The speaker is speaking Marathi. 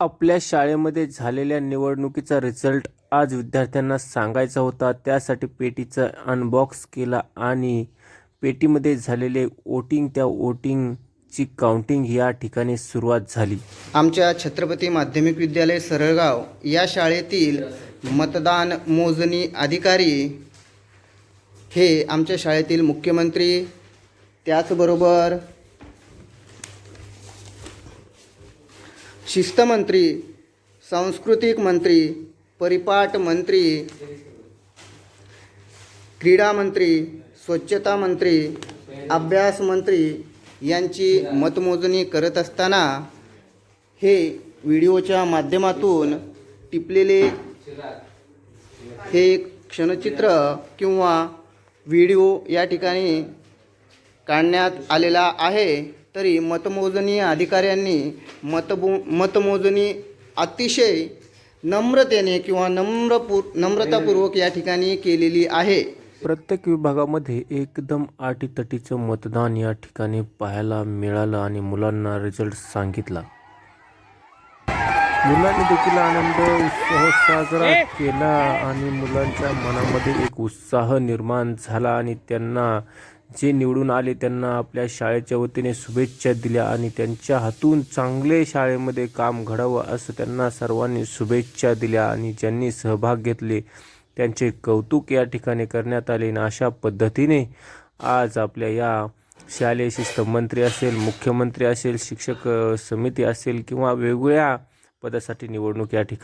आपल्या शाळेमध्ये झालेल्या निवडणुकीचा रिझल्ट आज विद्यार्थ्यांना सांगायचा होता. त्यासाठी पेटीचा अनबॉक्स केला आणि पेटीमध्ये झालेले वोटिंग त्या वोटिंगची काउंटिंग या ठिकाणी सुरुवात झाली. आमच्या छत्रपती माध्यमिक विद्यालय सरळगाव या शाळेतील मतदान मोजणी अधिकारी हे आमच्या शाळेतील मुख्यमंत्री त्याचबरोबर शिस्तमंत्री सांस्कृतिक मंत्री परिपाठ मंत्री क्रीडा मंत्री स्वच्छता मंत्री अभ्यास मंत्री यांची मतमोजणी करत असताना हे व्हिडिओच्या माध्यमातून टिपलेले हे क्षणचित्र किंवा व्हिडिओ या ठिकाणी काढण्यात आलेला आहे. तरी मतमोजणी अधिकाऱ्यांनी मतबो मतमोजणी अतिशय नम्रतेने किंवा नम्रपूर नम्रतापूर्वक या ठिकाणी केलेली आहे. प्रत्येक विभागामध्ये एकदम आटीतटीचं मतदान या ठिकाणी पाहायला मिळालं आणि मुलांना रिझल्ट सांगितला. मुलांनी देखील आनंद उत्साह साजरा केला आणि मुलांच्या मनामध्ये एक उत्साह निर्माण झाला आणि त्यांना जे निवडून आले त्यांना आपल्या शाळेच्या वतीने शुभेच्छा दिल्या आणि त्यांच्या हातून चांगले शाळेमध्ये काम घडावं असं त्यांना सर्वांनी शुभेच्छा दिल्या आणि ज्यांनी सहभाग घेतले त्यांचे कौतुक या ठिकाणी करण्यात आले आणि अशा पद्धतीने आज आपल्या या शालेय शिस्त मंत्री असेल मुख्यमंत्री असेल शिक्षक समिती असेल किंवा वेगवेगळ्या पदासाठी निवडणूक या ठिकाणी